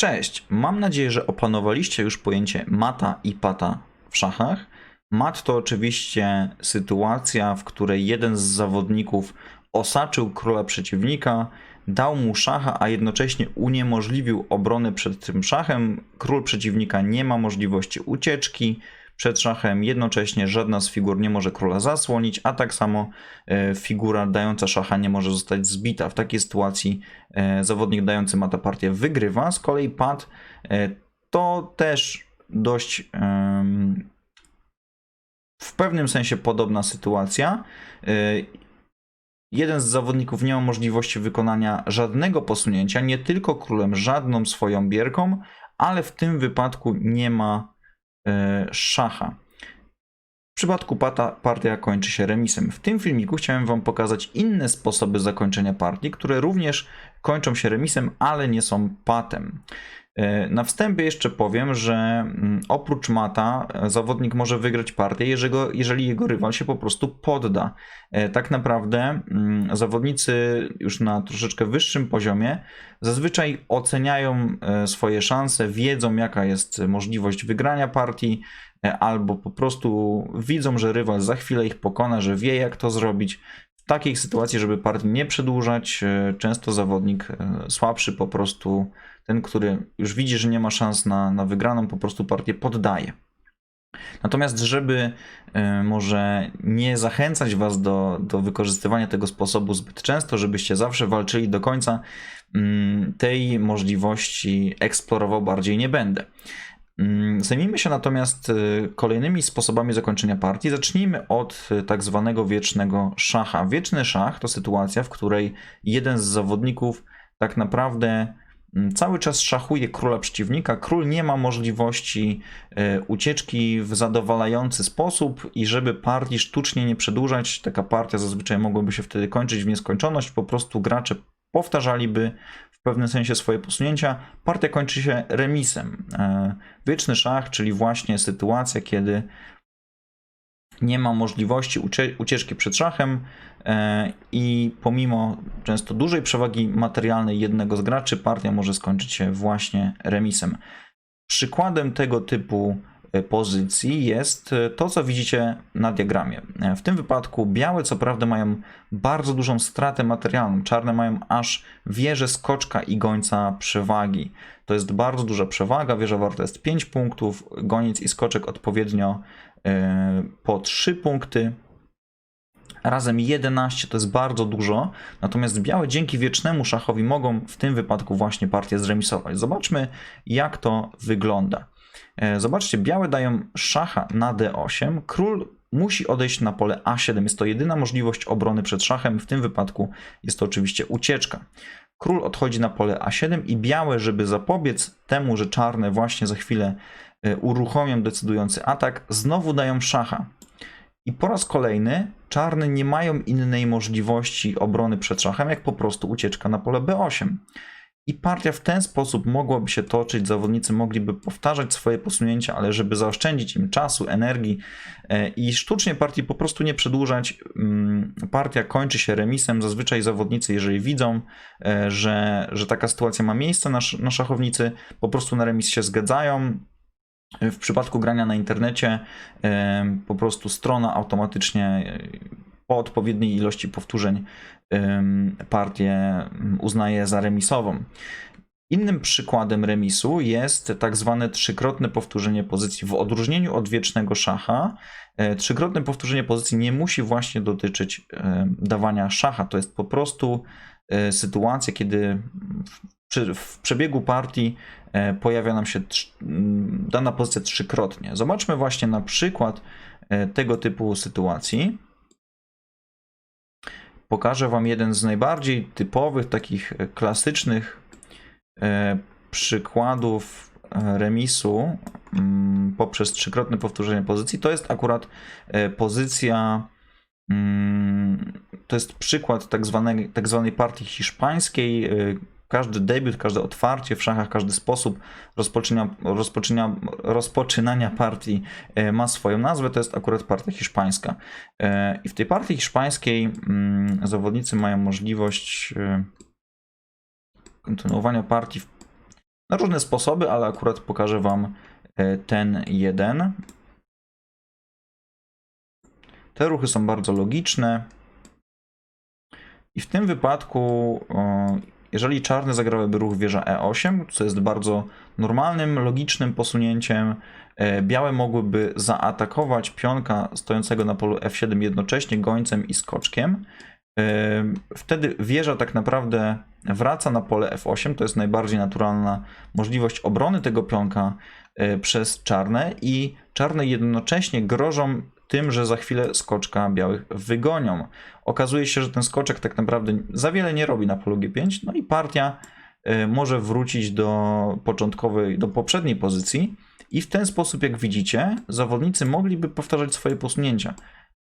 Cześć, mam nadzieję, że opanowaliście już pojęcie mata i pata w szachach. Mat to oczywiście sytuacja, w której jeden z zawodników osaczył króla przeciwnika, dał mu szacha, a jednocześnie uniemożliwił obronę przed tym szachem. Król przeciwnika nie ma możliwości ucieczki przed szachem, jednocześnie żadna z figur nie może króla zasłonić, a tak samo e, figura dająca szacha nie może zostać zbita. W takiej sytuacji e, zawodnik dający mata partię wygrywa. Z kolei pad e, to też dość w pewnym sensie podobna sytuacja. Jeden z zawodników nie ma możliwości wykonania żadnego posunięcia, nie tylko królem, żadną swoją bierką, ale w tym wypadku nie ma szacha. W przypadku pata partia kończy się remisem. W tym filmiku chciałem Wam pokazać inne sposoby zakończenia partii, które również kończą się remisem, ale nie są patem. E, Na wstępie jeszcze powiem, że mm, oprócz mata e, zawodnik może wygrać partię, jeżeli, go- jeżeli jego rywal się po prostu podda. E, Tak naprawdę mm, zawodnicy już na troszeczkę wyższym poziomie zazwyczaj oceniają swoje szanse, wiedzą jaka jest możliwość wygrania partii, albo po prostu widzą, że rywal za chwilę ich pokona, że wie jak to zrobić. Takiej sytuacji, żeby partii nie przedłużać, e, często zawodnik e, słabszy po prostu, ten, który już widzi, że nie ma szans na, na wygraną, po prostu partię poddaje. Natomiast, żeby e, może nie zachęcać Was do, do wykorzystywania tego sposobu zbyt często, żebyście zawsze walczyli do końca, mm, tej możliwości eksplorował bardziej nie będę. Mm, Zajmijmy się natomiast y, kolejnymi sposobami zakończenia partii. Zacznijmy od y, tak zwanego wiecznego szacha. Wieczny szach to sytuacja, w której jeden z zawodników tak naprawdę mm, cały czas szachuje króla przeciwnika. Król nie ma możliwości y, ucieczki w zadowalający sposób i żeby partii sztucznie nie przedłużać, taka partia zazwyczaj mogłaby się wtedy kończyć w nieskończoność. Po prostu gracze powtarzaliby w pewnym sensie swoje posunięcia. Partia kończy się remisem. E, Wieczny szach, czyli właśnie sytuacja, kiedy nie ma możliwości ucie- ucieczki przed szachem e, i pomimo często dużej przewagi materialnej jednego z graczy, partia może skończyć się właśnie remisem. Przykładem tego typu pozycji jest e, to, co widzicie na diagramie. E, W tym wypadku białe co prawda mają bardzo dużą stratę materialną, czarne mają aż wieżę skoczka i gońca przewagi. To jest bardzo duża przewaga, wieża warta jest 5 punktów, goniec i skoczek odpowiednio e, po 3 punkty. Razem 11 to jest bardzo dużo, natomiast białe dzięki wiecznemu szachowi mogą w tym wypadku właśnie partię zremisować. Zobaczmy, jak to wygląda. E, Zobaczcie, białe dają szacha na d8. Król musi odejść na pole a7. Jest to jedyna możliwość obrony przed szachem. W tym wypadku jest to oczywiście ucieczka. Król odchodzi na pole a7 i białe, żeby zapobiec temu, że czarne właśnie za chwilę e, uruchomią decydujący atak, znowu dają szacha. I po raz kolejny czarne nie mają innej możliwości obrony przed szachem, jak po prostu ucieczka na pole b8. I partia w ten sposób mogłaby się toczyć, zawodnicy mogliby powtarzać swoje posunięcia, ale żeby zaoszczędzić im czasu, energii e, i sztucznie partii po prostu nie przedłużać, mm, partia kończy się remisem. Zazwyczaj zawodnicy, jeżeli widzą, e, że, że taka sytuacja ma miejsce na, na szachownicy, po prostu na remis się zgadzają. W przypadku grania na internecie e, po prostu strona automatycznie po odpowiedniej ilości powtórzeń partię mm, uznaje za remisową. Innym przykładem remisu jest tak zwane trzykrotne powtórzenie pozycji. W odróżnieniu od wiecznego szacha, e, trzykrotne powtórzenie pozycji nie musi właśnie dotyczyć e, dawania szacha. To jest po prostu e, sytuacja, kiedy w, przebiegu partii pojawia nam się trz- m, dana pozycja trzykrotnie. Zobaczmy właśnie na przykład tego typu sytuacji pokażę Wam jeden z najbardziej typowych, takich e, klasycznych e, przykładów e, remisu mm, poprzez trzykrotne powtórzenie pozycji. To jest akurat pozycja, mm, to jest przykład tak zwanej, tak zwanej partii hiszpańskiej. Każdy debiut, każde otwarcie w szachach, każdy sposób rozpoczyna, rozpoczyna, rozpoczynania partii e, ma swoją nazwę. To jest akurat partia hiszpańska. E, I w tej partii hiszpańskiej mm, zawodnicy mają możliwość e, kontynuowania partii na różne sposoby, ale akurat pokażę Wam ten jeden. Te ruchy są bardzo logiczne. I w tym wypadku, jeżeli czarne zagrałyby ruch wieża E8, co jest bardzo normalnym, logicznym posunięciem, e, białe mogłyby zaatakować pionka stojącego na polu F7 jednocześnie gońcem i skoczkiem. E, Wtedy wieża tak naprawdę wraca na pole F8, to jest najbardziej naturalna możliwość obrony tego pionka e, przez czarne i czarne jednocześnie grożą tym, że za chwilę skoczka białych wygonią. Okazuje się, że ten skoczek tak naprawdę za wiele nie robi na polu G5, no i partia e, może wrócić do początkowej, do poprzedniej pozycji i w ten sposób, jak widzicie, zawodnicy mogliby powtarzać swoje posunięcia.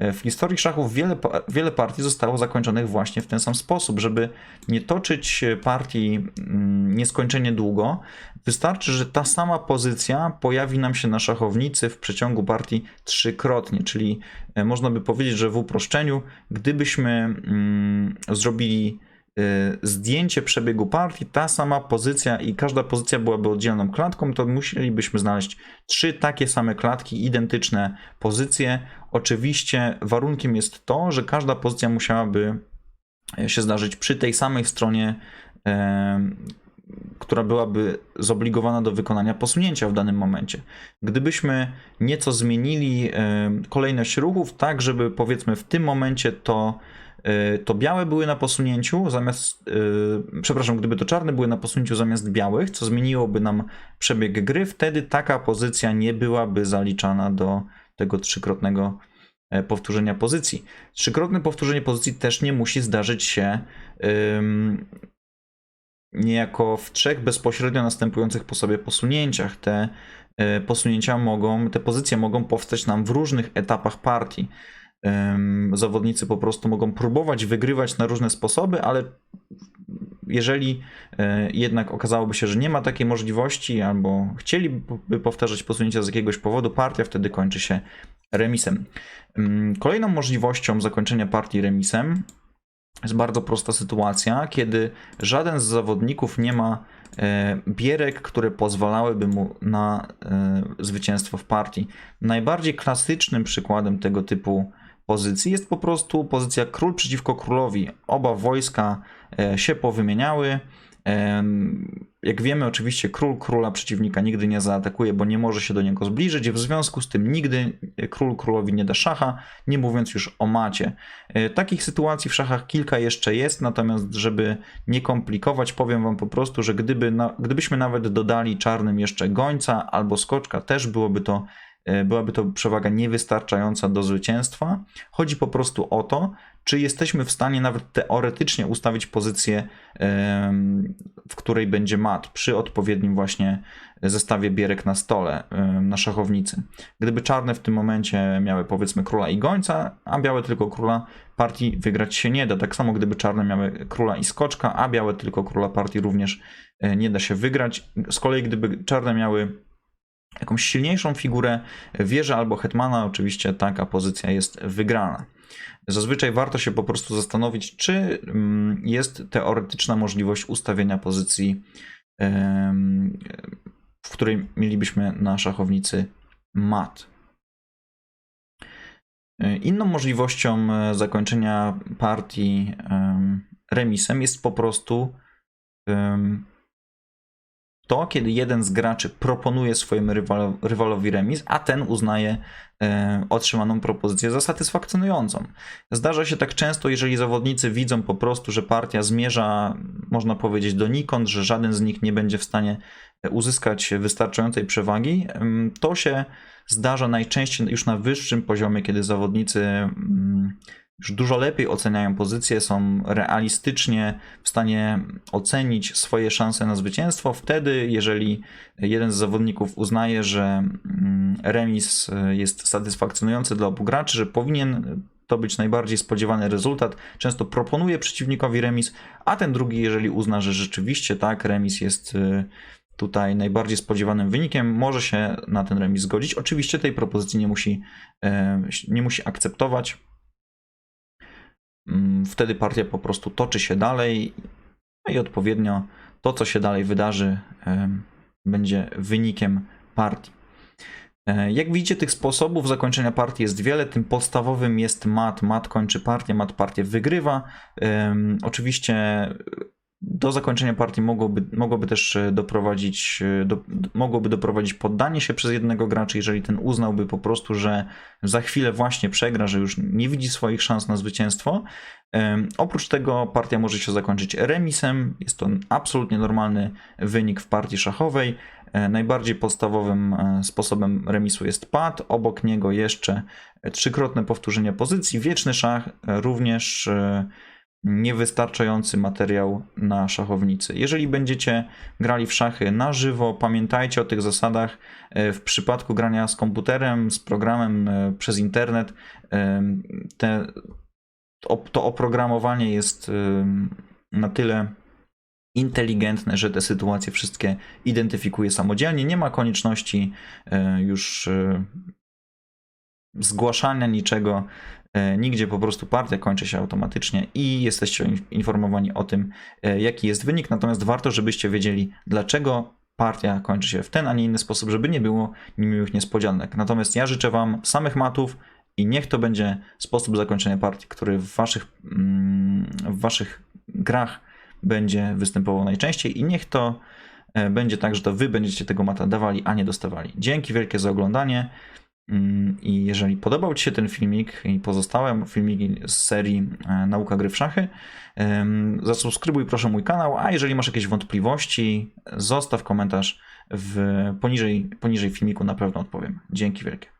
E, W historii szachów wiele, wiele partii zostało zakończonych właśnie w ten sam sposób, żeby nie toczyć partii mm, nieskończenie długo. Wystarczy, że ta sama pozycja pojawi nam się na szachownicy w przeciągu partii trzykrotnie, czyli e, można by powiedzieć, że w uproszczeniu, gdybyśmy mm, zrobili e, zdjęcie przebiegu partii, ta sama pozycja i każda pozycja byłaby oddzielną klatką, to musielibyśmy znaleźć trzy takie same klatki, identyczne pozycje. Oczywiście warunkiem jest to, że każda pozycja musiałaby e, się zdarzyć przy tej samej stronie, e, która byłaby zobligowana do wykonania posunięcia w danym momencie. Gdybyśmy nieco zmienili e, kolejność ruchów, tak żeby powiedzmy w tym momencie to to białe były na posunięciu zamiast, e, przepraszam, gdyby to czarne były na posunięciu zamiast białych, co zmieniłoby nam przebieg gry, wtedy taka pozycja nie byłaby zaliczana do tego trzykrotnego e, powtórzenia pozycji. Trzykrotne powtórzenie pozycji też nie musi zdarzyć się niejako w trzech bezpośrednio następujących po sobie posunięciach. Te e, posunięcia mogą, te pozycje mogą powstać nam w różnych etapach partii. Zawodnicy po prostu mogą próbować wygrywać na różne sposoby, ale jeżeli e, jednak okazałoby się, że nie ma takiej możliwości, albo chcieliby powtarzać posunięcia z jakiegoś powodu, partia wtedy kończy się remisem. Kolejną możliwością zakończenia partii remisem jest bardzo prosta sytuacja, kiedy żaden z zawodników nie ma e, bierek, które pozwalałyby mu na e, zwycięstwo w partii. Najbardziej klasycznym przykładem tego typu pozycji jest po prostu pozycja król przeciwko królowi. Oba wojska e, się powymieniały. Em, Jak wiemy, oczywiście król króla przeciwnika nigdy nie zaatakuje, bo nie może się do niego zbliżyć. W związku z tym nigdy król królowi nie da szacha, nie mówiąc już o macie. E, Takich sytuacji w szachach kilka jeszcze jest, natomiast żeby nie komplikować, powiem wam po prostu, że gdyby gdybyśmy nawet dodali czarnym jeszcze gońca albo skoczka, też byłoby to e, byłaby to przewaga niewystarczająca do zwycięstwa. Chodzi po prostu o to, czy jesteśmy w stanie nawet teoretycznie ustawić pozycję, w której będzie mat przy odpowiednim właśnie zestawie bierek na stole, na szachownicy. Gdyby czarne w tym momencie miały powiedzmy króla i gońca, a białe tylko króla, partii wygrać się nie da. Tak samo gdyby czarne miały króla i skoczka, a białe tylko króla, partii również e, nie da się wygrać. Z kolei gdyby czarne miały jakąś silniejszą figurę, wieżę albo hetmana, oczywiście taka pozycja jest wygrana. Zazwyczaj warto się po prostu zastanowić, czy mm, jest teoretyczna możliwość ustawienia pozycji, w której mielibyśmy na szachownicy mat. E, Inną możliwością e, zakończenia partii em, remisem jest po prostu to, kiedy jeden z graczy proponuje swojemu rywalo- rywalowi remis, a ten uznaje e, otrzymaną propozycję za satysfakcjonującą. Zdarza się tak często, jeżeli zawodnicy widzą po prostu, że partia zmierza, można powiedzieć, donikąd, że żaden z nich nie będzie w stanie uzyskać wystarczającej przewagi, em, to się zdarza najczęściej już na wyższym poziomie, kiedy zawodnicy mm, już dużo lepiej oceniają pozycję, są realistycznie w stanie ocenić swoje szanse na zwycięstwo. Wtedy, jeżeli jeden z zawodników uznaje, że mm, remis y, jest satysfakcjonujący dla obu graczy, że powinien to być najbardziej spodziewany rezultat, często proponuje przeciwnikowi remis, a ten drugi, jeżeli uzna, że rzeczywiście tak, remis jest y, tutaj najbardziej spodziewanym wynikiem, może się na ten remis zgodzić. Oczywiście tej propozycji nie musi, e, nie musi akceptować. Mm, Wtedy partia po prostu toczy się dalej i odpowiednio to, co się dalej wydarzy, będzie wynikiem partii. E, Jak widzicie, tych sposobów zakończenia partii jest wiele. Tym podstawowym jest mat. Mat kończy partię, mat partię wygrywa. Oczywiście do zakończenia partii mogłoby, mogłoby też e, doprowadzić, e, do, mogłoby doprowadzić poddanie się przez jednego gracza, jeżeli ten uznałby po prostu, że za chwilę właśnie przegra, że już nie widzi swoich szans na zwycięstwo. Oprócz tego partia może się zakończyć remisem. Jest to absolutnie normalny wynik w partii szachowej. E, Najbardziej podstawowym sposobem remisu jest pad, obok niego jeszcze trzykrotne powtórzenie pozycji. Wieczny szach również niewystarczający materiał na szachownicy. Jeżeli będziecie grali w szachy na żywo, pamiętajcie o tych zasadach. E, W przypadku grania z komputerem, z programem e, przez internet, e, te, to, oprogramowanie jest na tyle inteligentne, że te sytuacje wszystkie identyfikuje samodzielnie. Nie ma konieczności już zgłaszania niczego e, nigdzie, po prostu partia kończy się automatycznie i jesteście in- informowani o tym, e, jaki jest wynik. Natomiast warto, żebyście wiedzieli, dlaczego partia kończy się w ten, a nie inny sposób, żeby nie było niemiłych niespodzianek. Natomiast ja życzę Wam samych matów i niech to będzie sposób zakończenia partii, który w Waszych, mm, w waszych grach będzie występował najczęściej i niech to e, będzie tak, że to Wy będziecie tego mata dawali, a nie dostawali. Dzięki wielkie za oglądanie. Mm, I jeżeli podobał Ci się ten filmik i pozostałe filmiki z serii e, Nauka gry w szachy, zasubskrybuj proszę mój kanał, a jeżeli masz jakieś wątpliwości, zostaw komentarz w, poniżej, poniżej filmiku, na pewno odpowiem. Dzięki wielkie.